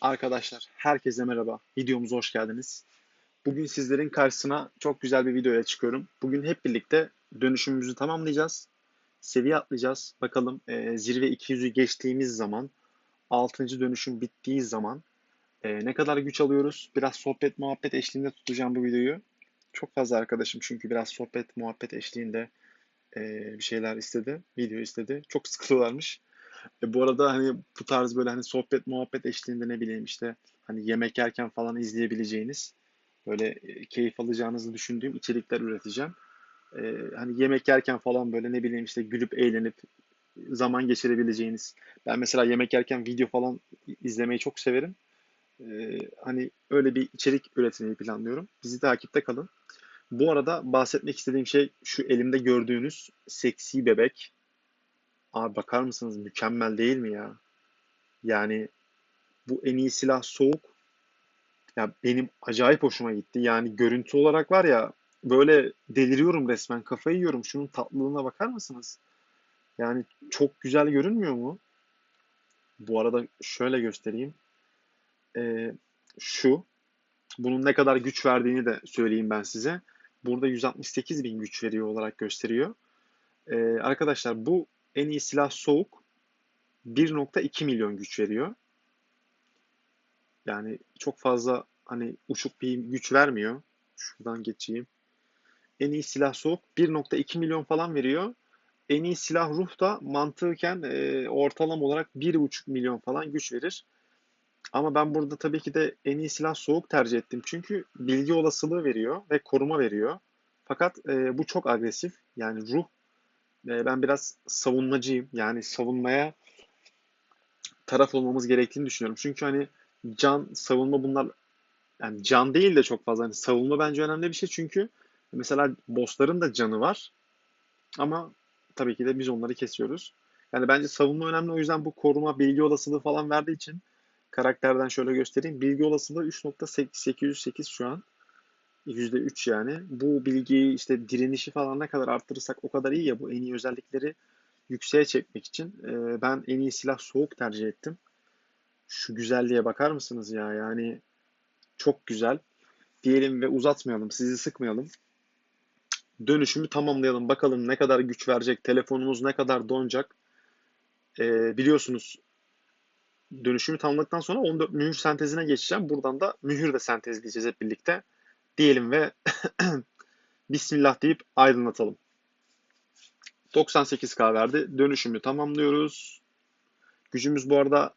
Arkadaşlar herkese merhaba. Videomuza hoş geldiniz. Bugün sizlerin karşısına çok güzel bir videoya çıkıyorum. Bugün hep birlikte dönüşümümüzü tamamlayacağız. Seviye atlayacağız. Bakalım e, zirve 200'ü geçtiğimiz zaman 6. dönüşüm bittiği zaman e, ne kadar güç alıyoruz? Biraz sohbet muhabbet eşliğinde tutacağım bu videoyu. Çok fazla arkadaşım çünkü biraz sohbet muhabbet eşliğinde e, bir şeyler istedi. Video istedi. Çok sıkılıyorlarmış. E, bu arada hani bu tarz böyle hani sohbet muhabbet eşliğinde ne bileyim işte hani yemek yerken falan izleyebileceğiniz böyle e, keyif alacağınızı düşündüğüm içerikler üreteceğim. E, hani yemek yerken falan böyle ne bileyim işte gülüp eğlenip zaman geçirebileceğiniz. Ben mesela yemek yerken video falan izlemeyi çok severim. E, hani öyle bir içerik üretmeyi planlıyorum. Bizi takipte kalın. Bu arada bahsetmek istediğim şey şu elimde gördüğünüz seksi bebek. Abi bakar mısınız? Mükemmel değil mi ya? Yani bu en iyi silah soğuk. Ya benim acayip hoşuma gitti. Yani görüntü olarak var ya böyle deliriyorum resmen. Kafayı yiyorum. Şunun tatlılığına bakar mısınız? Yani çok güzel görünmüyor mu? Bu arada şöyle göstereyim. Ee, şu. Bunun ne kadar güç verdiğini de söyleyeyim ben size. Burada 168 bin güç veriyor olarak gösteriyor. Ee, arkadaşlar bu en iyi silah soğuk 1.2 milyon güç veriyor. Yani çok fazla hani uçuk bir güç vermiyor. Şuradan geçeyim. En iyi silah soğuk 1.2 milyon falan veriyor. En iyi silah ruh da mantıken e, ortalama olarak 1.5 milyon falan güç verir. Ama ben burada tabii ki de en iyi silah soğuk tercih ettim. Çünkü bilgi olasılığı veriyor ve koruma veriyor. Fakat e, bu çok agresif. Yani ruh ben biraz savunmacıyım. Yani savunmaya taraf olmamız gerektiğini düşünüyorum. Çünkü hani can, savunma bunlar yani can değil de çok fazla. Hani savunma bence önemli bir şey çünkü mesela bossların da canı var. Ama tabii ki de biz onları kesiyoruz. Yani bence savunma önemli. O yüzden bu koruma bilgi olasılığı falan verdiği için karakterden şöyle göstereyim. Bilgi olasılığı 3.808 şu an. %3 yani. Bu bilgiyi işte direnişi falan ne kadar arttırırsak o kadar iyi ya bu en iyi özellikleri yükseğe çekmek için e, ben en iyi silah soğuk tercih ettim. Şu güzelliğe bakar mısınız ya? Yani çok güzel. Diyelim ve uzatmayalım, sizi sıkmayalım. Dönüşümü tamamlayalım. Bakalım ne kadar güç verecek, telefonumuz ne kadar donacak. E, biliyorsunuz dönüşümü tamamladıktan sonra 14 mühür sentezine geçeceğim. Buradan da mühür de sentezleyeceğiz hep birlikte. Diyelim ve Bismillah deyip aydınlatalım. 98K verdi. Dönüşümü tamamlıyoruz. Gücümüz bu arada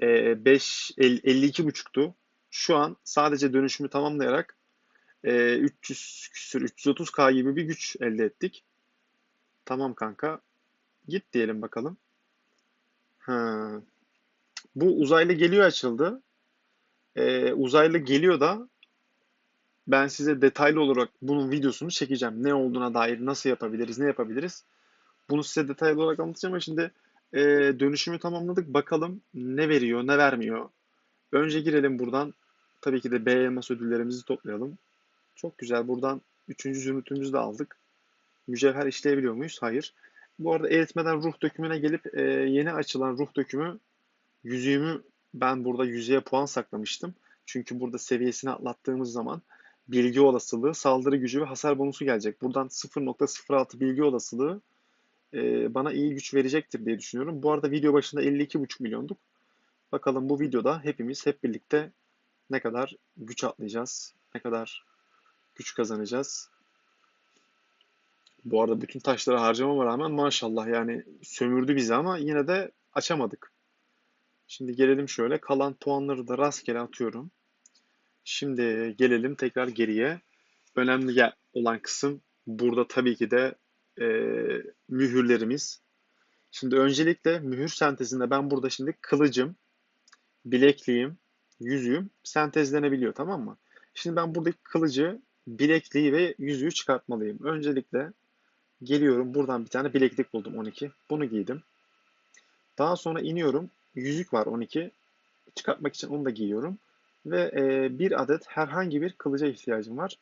5 52.5'tu. Şu an sadece dönüşümü tamamlayarak 300 küsür 330K gibi bir güç elde ettik. Tamam kanka. Git diyelim bakalım. Ha. Bu uzaylı geliyor açıldı. Ee, uzaylı geliyor da ben size detaylı olarak bunun videosunu çekeceğim. Ne olduğuna dair nasıl yapabiliriz, ne yapabiliriz. Bunu size detaylı olarak anlatacağım ama şimdi e, dönüşümü tamamladık. Bakalım ne veriyor, ne vermiyor. Önce girelim buradan. Tabii ki de B elmas ödüllerimizi toplayalım. Çok güzel. Buradan üçüncü zümrütümüzü de aldık. Mücevher işleyebiliyor muyuz? Hayır. Bu arada eritmeden ruh dökümüne gelip e, yeni açılan ruh dökümü yüzüğümü ben burada yüzeye puan saklamıştım. Çünkü burada seviyesini atlattığımız zaman bilgi olasılığı, saldırı gücü ve hasar bonusu gelecek. Buradan 0.06 bilgi olasılığı e, bana iyi güç verecektir diye düşünüyorum. Bu arada video başında 52,5 milyonduk. Bakalım bu videoda hepimiz hep birlikte ne kadar güç atlayacağız, ne kadar güç kazanacağız. Bu arada bütün taşları harcamama rağmen maşallah yani sömürdü bizi ama yine de açamadık. Şimdi gelelim şöyle kalan puanları da rastgele atıyorum. Şimdi gelelim tekrar geriye. Önemli olan kısım burada tabii ki de e, mühürlerimiz. Şimdi öncelikle mühür sentezinde ben burada şimdi kılıcım, bilekliğim, yüzüğüm sentezlenebiliyor tamam mı? Şimdi ben buradaki kılıcı, bilekliği ve yüzüğü çıkartmalıyım. Öncelikle geliyorum buradan bir tane bileklik buldum 12. Bunu giydim. Daha sonra iniyorum. Yüzük var 12. Çıkartmak için onu da giyiyorum. Ve e, bir adet herhangi bir kılıca ihtiyacım var.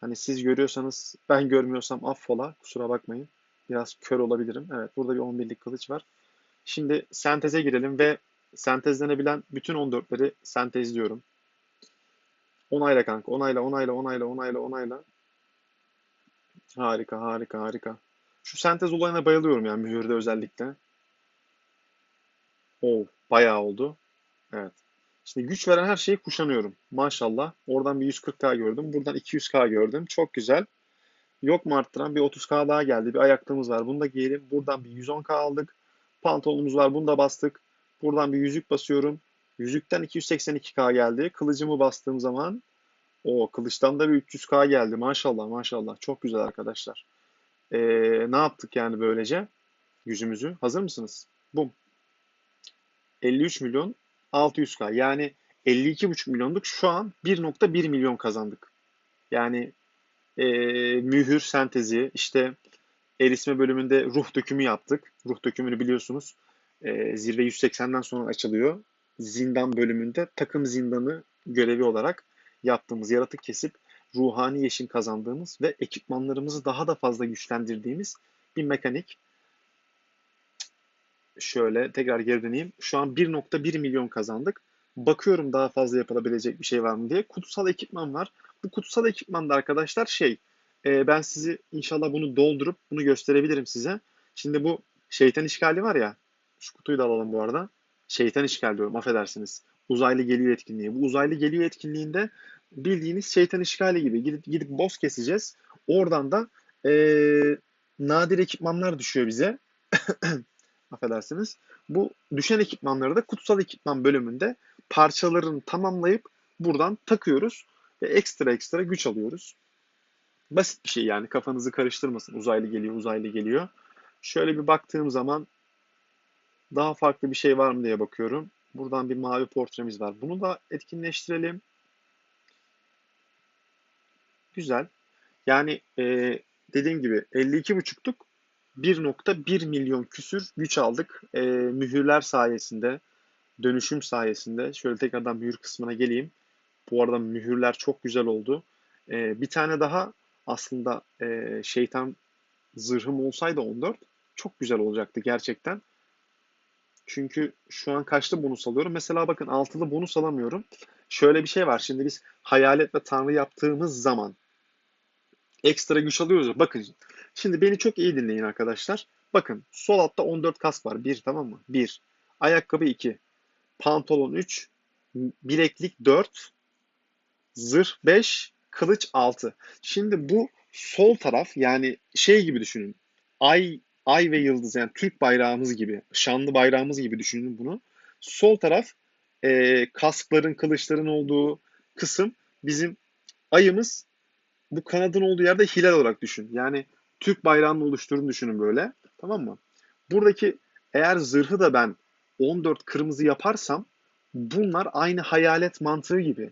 Hani siz görüyorsanız ben görmüyorsam affola kusura bakmayın. Biraz kör olabilirim. Evet burada bir 11'lik kılıç var. Şimdi senteze girelim ve sentezlenebilen bütün 14'leri sentezliyorum. Onayla kanka. Onayla, onayla, onayla, onayla, onayla. Harika, harika, harika. Şu sentez olayına bayılıyorum yani mühürde özellikle. Oo, bayağı oldu. Evet. Şimdi güç veren her şeyi kuşanıyorum. Maşallah. Oradan bir 140k gördüm. Buradan 200k gördüm. Çok güzel. Yok mu arttıran? Bir 30k daha geldi. Bir ayaklığımız var. Bunu da giyelim. Buradan bir 110k aldık. Pantolonumuz var. Bunu da bastık. Buradan bir yüzük basıyorum. Yüzükten 282k geldi. Kılıcımı bastığım zaman o kılıçtan da bir 300k geldi. Maşallah maşallah. Çok güzel arkadaşlar. Ee, ne yaptık yani böylece? Yüzümüzü. Hazır mısınız? Bum. 53 milyon 600k. Yani 52,5 milyonluk şu an 1.1 milyon kazandık. Yani e, mühür sentezi işte erisme bölümünde ruh dökümü yaptık. Ruh dökümünü biliyorsunuz. E, zirve 180'den sonra açılıyor. Zindan bölümünde takım zindanı görevi olarak yaptığımız yaratık kesip ruhani yeşim kazandığımız ve ekipmanlarımızı daha da fazla güçlendirdiğimiz bir mekanik. Şöyle tekrar geri döneyim. Şu an 1.1 milyon kazandık. Bakıyorum daha fazla yapılabilecek bir şey var mı diye. Kutsal ekipman var. Bu kutsal ekipmanda arkadaşlar şey e, ben sizi inşallah bunu doldurup bunu gösterebilirim size. Şimdi bu şeytan işgali var ya şu kutuyu da alalım bu arada. Şeytan işgal diyorum affedersiniz. Uzaylı geliyor etkinliği. Bu uzaylı geliyor etkinliğinde bildiğiniz şeytan işgali gibi gidip gidip boss keseceğiz. Oradan da e, nadir ekipmanlar düşüyor bize. affedersiniz. Bu düşen ekipmanları da kutsal ekipman bölümünde parçalarını tamamlayıp buradan takıyoruz ve ekstra ekstra güç alıyoruz. Basit bir şey yani kafanızı karıştırmasın. Uzaylı geliyor, uzaylı geliyor. Şöyle bir baktığım zaman daha farklı bir şey var mı diye bakıyorum. Buradan bir mavi portremiz var. Bunu da etkinleştirelim. Güzel. Yani e, dediğim gibi 52.5'luk 1.1 milyon küsür güç aldık. E, mühürler sayesinde, dönüşüm sayesinde. Şöyle tekrardan mühür kısmına geleyim. Bu arada mühürler çok güzel oldu. E, bir tane daha aslında e, şeytan zırhım olsaydı 14 çok güzel olacaktı gerçekten. Çünkü şu an kaçlı bonus alıyorum? Mesela bakın altılı bonus alamıyorum. Şöyle bir şey var. Şimdi biz hayalet ve tanrı yaptığımız zaman ekstra güç alıyoruz. Bakın şimdi beni çok iyi dinleyin arkadaşlar. Bakın sol altta 14 kask var. 1 tamam mı? 1. Ayakkabı 2. Pantolon 3. Bileklik 4. Zırh 5. Kılıç 6. Şimdi bu sol taraf yani şey gibi düşünün. Ay ay ve yıldız yani Türk bayrağımız gibi, şanlı bayrağımız gibi düşünün bunu. Sol taraf e, kaskların, kılıçların olduğu kısım bizim ayımız. Bu kanadın olduğu yerde hilal olarak düşün. Yani Türk bayrağının oluşturduğunu düşünün böyle. Tamam mı? Buradaki eğer zırhı da ben 14 kırmızı yaparsam bunlar aynı hayalet mantığı gibi.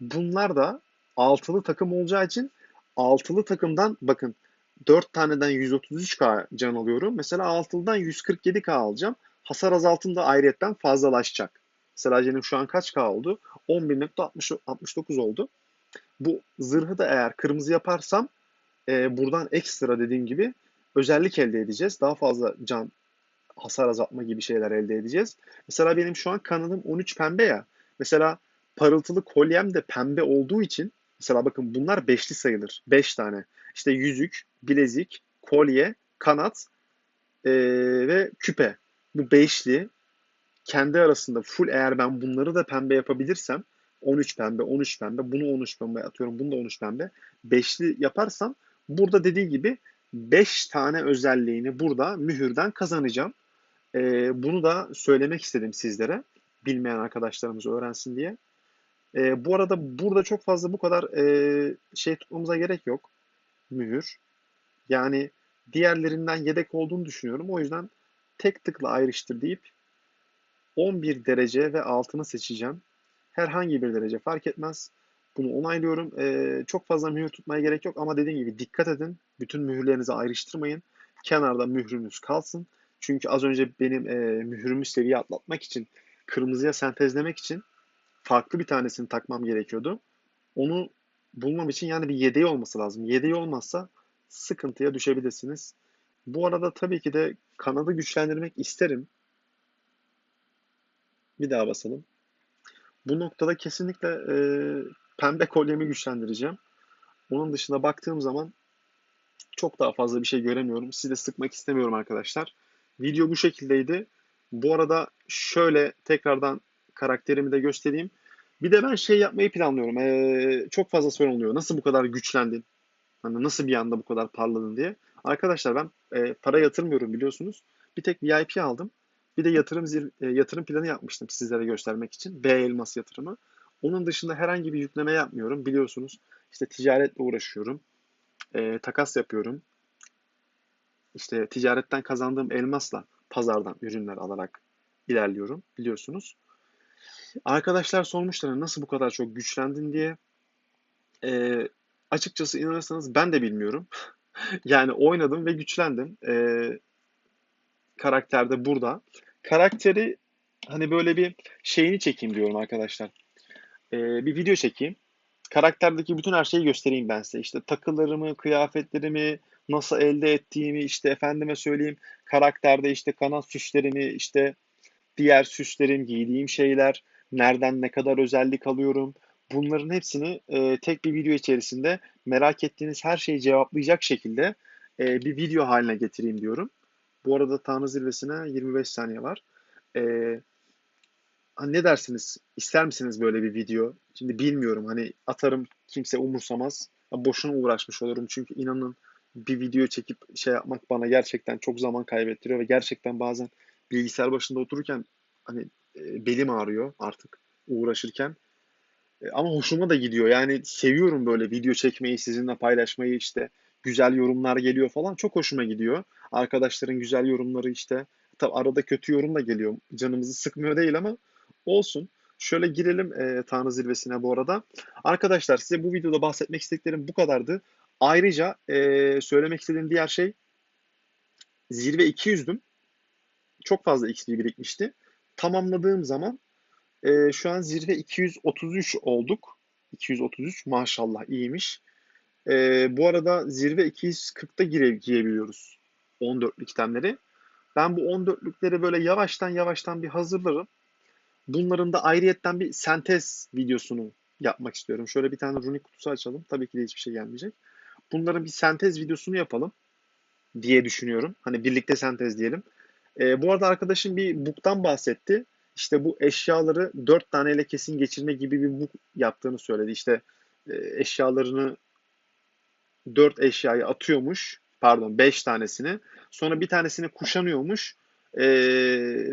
Bunlar da altılı takım olacağı için altılı takımdan bakın 4 taneden 133k can alıyorum. Mesela altılıdan 147k alacağım. Hasar azaltım da ayrıyetten fazlalaşacak. Mesela benim şu an kaç k oldu? 11.69 oldu. Bu zırhı da eğer kırmızı yaparsam e, buradan ekstra dediğim gibi özellik elde edeceğiz. Daha fazla can hasar azaltma gibi şeyler elde edeceğiz. Mesela benim şu an kanadım 13 pembe ya. Mesela parıltılı kolyem de pembe olduğu için mesela bakın bunlar beşli sayılır. 5 beş tane. İşte yüzük, bilezik, kolye, kanat e, ve küpe. Bu beşli kendi arasında full eğer ben bunları da pembe yapabilirsem 13 pembe, 13 pembe, bunu 13 pembe atıyorum, bunu da 13 pembe. Beşli yaparsam burada dediği gibi 5 tane özelliğini burada mühürden kazanacağım. Ee, bunu da söylemek istedim sizlere. Bilmeyen arkadaşlarımız öğrensin diye. Ee, bu arada burada çok fazla bu kadar e, şey tutmamıza gerek yok. Mühür. Yani diğerlerinden yedek olduğunu düşünüyorum. O yüzden tek tıkla ayrıştır deyip 11 derece ve altını seçeceğim. Herhangi bir derece fark etmez. Bunu onaylıyorum. Ee, çok fazla mühür tutmaya gerek yok ama dediğim gibi dikkat edin. Bütün mühürlerinizi ayrıştırmayın. Kenarda mührünüz kalsın. Çünkü az önce benim e, mührümü seviye atlatmak için, kırmızıya sentezlemek için farklı bir tanesini takmam gerekiyordu. Onu bulmam için yani bir yedeği olması lazım. Yedeği olmazsa sıkıntıya düşebilirsiniz. Bu arada tabii ki de kanadı güçlendirmek isterim. Bir daha basalım. Bu noktada kesinlikle e, pembe kolyemi güçlendireceğim. Onun dışında baktığım zaman çok daha fazla bir şey göremiyorum. Sizi de sıkmak istemiyorum arkadaşlar. Video bu şekildeydi. Bu arada şöyle tekrardan karakterimi de göstereyim. Bir de ben şey yapmayı planlıyorum. Ee, çok fazla sorun oluyor. Nasıl bu kadar güçlendin? Hani nasıl bir anda bu kadar parladın diye. Arkadaşlar ben e, para yatırmıyorum biliyorsunuz. Bir tek VIP aldım. Bir de yatırım zir- e, yatırım planı yapmıştım sizlere göstermek için. B elmas yatırımı. Onun dışında herhangi bir yükleme yapmıyorum. Biliyorsunuz işte ticaretle uğraşıyorum. E, takas yapıyorum. İşte ticaretten kazandığım elmasla pazardan ürünler alarak ilerliyorum biliyorsunuz. Arkadaşlar sormuşlar "Hani nasıl bu kadar çok güçlendin diye. Ee, açıkçası inanırsanız ben de bilmiyorum. Yani oynadım ve güçlendim. Ee, karakter burada. Karakteri hani böyle bir şeyini çekeyim diyorum arkadaşlar. Ee, bir video çekeyim. Karakterdeki bütün her şeyi göstereyim ben size. İşte takılarımı, kıyafetlerimi, nasıl elde ettiğimi, işte efendime söyleyeyim karakterde işte kanat süslerimi, işte diğer süslerim, giydiğim şeyler, nereden ne kadar özellik alıyorum. Bunların hepsini e, tek bir video içerisinde merak ettiğiniz her şeyi cevaplayacak şekilde e, bir video haline getireyim diyorum. Bu arada Tanrı Zirvesi'ne 25 saniye var. E, hani ne dersiniz? İster misiniz böyle bir video? Şimdi bilmiyorum hani atarım kimse umursamaz. Boşuna uğraşmış olurum çünkü inanın bir video çekip şey yapmak bana gerçekten çok zaman kaybettiriyor ve gerçekten bazen bilgisayar başında otururken hani e, belim ağrıyor artık uğraşırken. E, ama hoşuma da gidiyor. Yani seviyorum böyle video çekmeyi, sizinle paylaşmayı işte. Güzel yorumlar geliyor falan. Çok hoşuma gidiyor. Arkadaşların güzel yorumları işte. Tabi arada kötü yorum da geliyor. Canımızı sıkmıyor değil ama olsun. Şöyle girelim e, Tanrı Zirvesi'ne bu arada. Arkadaşlar size bu videoda bahsetmek istediklerim bu kadardı. Ayrıca e, söylemek istediğim diğer şey zirve 200'düm. Çok fazla XP birikmişti. Tamamladığım zaman e, şu an zirve 233 olduk. 233 maşallah iyiymiş. E, bu arada zirve 240'ta gire, girebiliyoruz 14'lük itemleri. Ben bu 14'lükleri böyle yavaştan yavaştan bir hazırlarım. Bunların da ayrıyetten bir sentez videosunu yapmak istiyorum. Şöyle bir tane runik kutusu açalım. Tabii ki de hiçbir şey gelmeyecek. Bunların bir sentez videosunu yapalım diye düşünüyorum. Hani birlikte sentez diyelim. E, bu arada arkadaşım bir buktan bahsetti. İşte bu eşyaları dört taneyle kesin geçirme gibi bir buk yaptığını söyledi. İşte e, eşyalarını dört eşyayı atıyormuş. Pardon beş tanesini. Sonra bir tanesini kuşanıyormuş. E,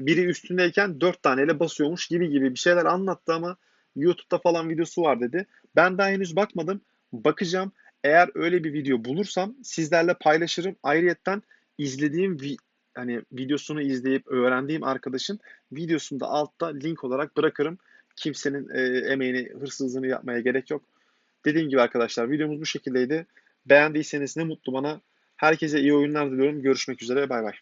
biri üstündeyken dört taneyle basıyormuş gibi gibi bir şeyler anlattı ama YouTube'da falan videosu var dedi. Ben daha henüz bakmadım. Bakacağım. Eğer öyle bir video bulursam sizlerle paylaşırım. Ayrıyetten izlediğim vi hani videosunu izleyip öğrendiğim arkadaşın videosunu da altta link olarak bırakırım. Kimsenin e, emeğini, hırsızlığını yapmaya gerek yok. Dediğim gibi arkadaşlar videomuz bu şekildeydi. Beğendiyseniz ne mutlu bana. Herkese iyi oyunlar diliyorum. Görüşmek üzere. Bay bay.